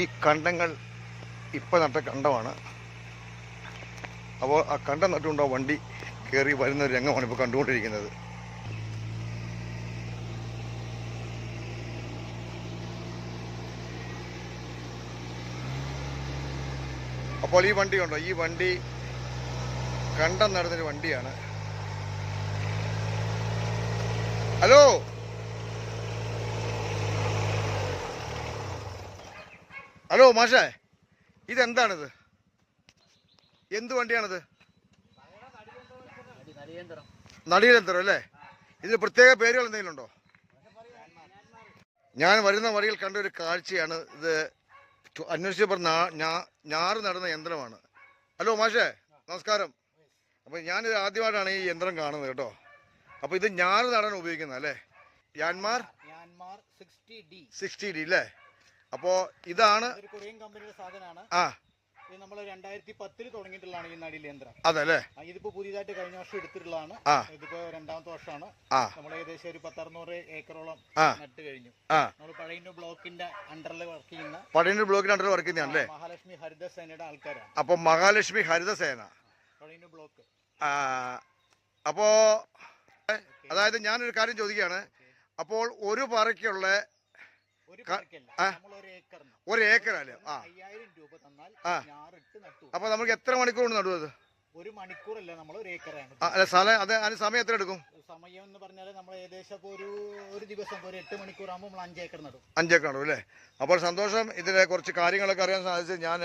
ഈ കണ്ടങ്ങൾ ഇപ്പം നട്ട കണ്ടമാണ് അപ്പോൾ ആ കണ്ടം നട്ടുകൊണ്ട് ആ വണ്ടി കയറി വരുന്ന ഒരു രംഗമാണ് ഇപ്പോൾ കണ്ടുകൊണ്ടിരിക്കുന്നത്. അപ്പോൾ ഈ വണ്ടി ഉണ്ടോ? ഈ വണ്ടി കണ്ടം നടന്നൊരു വണ്ടിയാണ്. ഹലോ? ഹലോ മാഷേ. ഇതെന്താണിത്? എന്ത് വണ്ടിയാണിത്? നടിയന്ത്രം അല്ലേ? ഇതിന് പ്രത്യേക പേരുകൾ എന്തെങ്കിലും ഉണ്ടോ? ഞാൻ വരുന്ന വഴിയിൽ കണ്ട ഒരു കാഴ്ചയാണ്. ഇത് അന്വേഷിച്ചപ്പോൾ ഞാറ് നടുന്ന യന്ത്രമാണ്. ഹലോ മാഷേ. നമസ്കാരം. അപ്പോൾ ഞാനിത് ആദ്യമായിട്ടാണ് ഈ യന്ത്രം കാണുന്നത് കേട്ടോ. അപ്പോൾ ഇത് ഞാറ് നടാൻ ഉപയോഗിക്കുന്നത് അല്ലേ? യാൻമാർ? സിക്സ്റ്റി ഡി അല്ലേ? അപ്പോൾ ഇതാണ് കൊറിയൻ കമ്പനിയുടെ സാധനമാണ്. ആ. ഇത് നമ്മൾ രണ്ടായിരത്തി പത്തിൽ തുടങ്ങിയിട്ടുള്ളതാണ് ഈ നടിയിൽ യന്ത്രം അതല്ലേ? ഇതിപ്പോ പുതിയതായിട്ട് കഴിഞ്ഞ വർഷം എടുത്തിട്ടുള്ളതാണ്. ഇതിപ്പോ രണ്ടാമത്തെ വർഷമാണ്. നമ്മൾ ഏകദേശം ഒരു പത്തറുന്നൂറ് ഏക്കറോളം. നട്ട് കഴിഞ്ഞു. നമ്മൾ പഴയ ബ്ലോക്കിന്റെ അണ്ടറിൽ വർക്ക് ചെയ്യുന്ന പഴയന്നൂർ ബ്ലോക്കിന്റെ അണ്ടറിൽ വർക്ക് ചെയ്യുന്നതാണല്ലേ മഹാലക്ഷ്മി ഹരിതസേനയുടെ ആൾക്കാരാണ്. അപ്പൊ മഹാലക്ഷ്മി ഹരിതസേന. പഴയന്നൂർ ബ്ലോക്ക്. അപ്പോ അതായത് ഞാനൊരു കാര്യം ചോദിക്കുകയാണ്. അപ്പോൾ ഒരു പറയ്ക്കുള്ള ഒരു നമ്മൾ ഒരു ഏക്കർ അല്ലേ? ഏക്കറല്ലേ ആ. അയ്യായിരം രൂപ തന്നാൽ ആ. ഞാറിട്ട് നട്ടു. അപ്പോൾ നമുക്ക് എത്ര മണിക്കൂർ കൊണ്ട് നടുവത് ഒരു മണിക്കൂറല്ല നമ്മൾ ഒരു ഏക്കറാണ്. ആ, അല്ല സ്ഥലം അത് അതിന് സമയം എത്ര എടുക്കും? സമയം എന്ന് പറഞ്ഞാൽ നമ്മൾ ഏകദേശം ഇപ്പൊ ഒരു ഒരു ദിവസം ഒരു എട്ട് മണിക്കൂറാകുമ്പോൾ നമ്മൾ അഞ്ച് ഏക്കർ നടും. അഞ്ചേക്കർ നടും അല്ലേ? അപ്പോൾ സന്തോഷം. ഇതിനെ കുറച്ച് കാര്യങ്ങളൊക്കെ അറിയാൻ സാധിച്ചത് ഞാൻ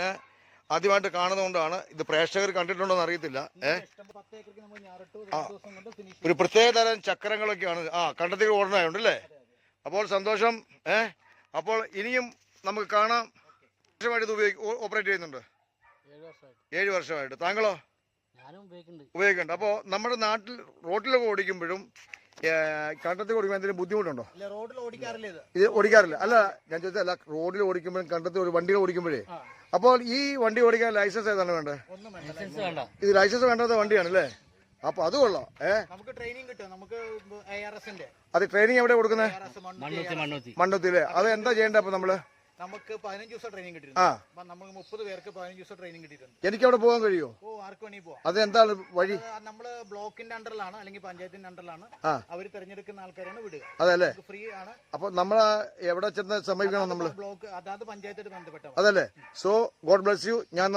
ആദ്യമായിട്ട് കാണുന്നതുകൊണ്ടാണ്. ഇത് പ്രേക്ഷകർ കണ്ടിട്ടുണ്ടോ എന്ന് അറിയത്തില്ല ഏ? ഇഷ്ടം പത്ത് ഏക്കർക്ക് നമ്മൾ ഞാറിട്ട് രണ്ട് ദിവസം കൊണ്ട് ഫിനിഷ് ഒരു പ്രത്യേക തരം ചക്രങ്ങളൊക്കെയാണ്. ആ കണ്ടത്തിൽ ഓടണായുണ്ട് അല്ലേ? അപ്പോൾ സന്തോഷം. ഏ? അപ്പോൾ ഇനിയും നമുക്ക് കാണാം. വർഷമായിട്ട് ഇത് ഉപയോഗിക്കും ഓപ്പറേറ്റ് ചെയ്യുന്നുണ്ട്. ഏഴ് വർഷമായിട്ട്. താങ്കളോ? ഞാനും ഉപയോഗിക്കുന്നുണ്ട്. അപ്പോൾ നമ്മുടെ നാട്ടിൽ റോട്ടിലൊക്കെ ഓടിക്കുമ്പോഴും കണ്ടത്തിൽ ഓടിക്കുമ്പോൾ എന്തെങ്കിലും ബുദ്ധിമുട്ടുണ്ടോ? ഇല്ല റോഡിൽ ഓടിക്കാറില്ല ഇത്. ഓടിക്കാറില്ല. അല്ല ഞാൻ ചോദിച്ചല്ല റോഡിൽ ഓടിക്കുമ്പോഴും കണ്ടത്തിൽ ഒരു വണ്ടികൾ ഓടിക്കുമ്പോഴേ? അപ്പോൾ ഈ വണ്ടി ഓടിക്കാൻ ലൈസൻസ് ഏതാണ് വേണ്ടത്? ഒന്നും വേണ്ട വേണ്ട. ഇത് ലൈസൻസ് വേണ്ടാത്ത വണ്ടിയാണ് അല്ലേ അപ്പോൾ അത് കൊള്ളാം. ഏഹ് നമുക്ക് ട്രെയിനിങ് കിട്ടും. നമുക്ക് എ അത് ട്രെയിനിങ് എവിടെ കൊടുക്കുന്നത്? ARS Mannuthy ARS. അത് എന്താ ചെയ്യേണ്ടത് അപ്പൊ നമ്മൾ നമുക്ക് പതിനഞ്ച് ദിവസം ട്രെയിനിങ് കിട്ടിയിട്ടുണ്ട്. നമ്മൾ നമുക്ക് മുപ്പത് പേർക്ക് പതിനഞ്ച് ദിവസം ട്രെയിനിങ് കിട്ടിയിട്ടുണ്ട്. എനിക്ക് അവിടെ പോകാൻ കഴിയുമോ? ഓ ആർക്ക് വേണമെങ്കിൽ പോവാം. അത് എന്താണ് വഴി നമ്മൾ ബ്ലോക്കിന്റെ അണ്ടറിലാണ് അല്ലെങ്കിൽ പഞ്ചായത്തിന്റെ അണ്ടറിലാണ്. അവർ തിരഞ്ഞെടുക്കുന്ന ആൾക്കാരാണ് വിടുക. അതല്ലേ ഫ്രീ ആണ്. അപ്പൊ നമ്മൾ എവിടെ ചെന്ന് സമീപിക്കണം നമ്മൾ ബ്ലോക്ക് അതാത് പഞ്ചായത്തായിട്ട് ബന്ധപ്പെട്ട അതല്ലേ? സോ ഗോഡ് ബ്ലസ് യു ഞാൻ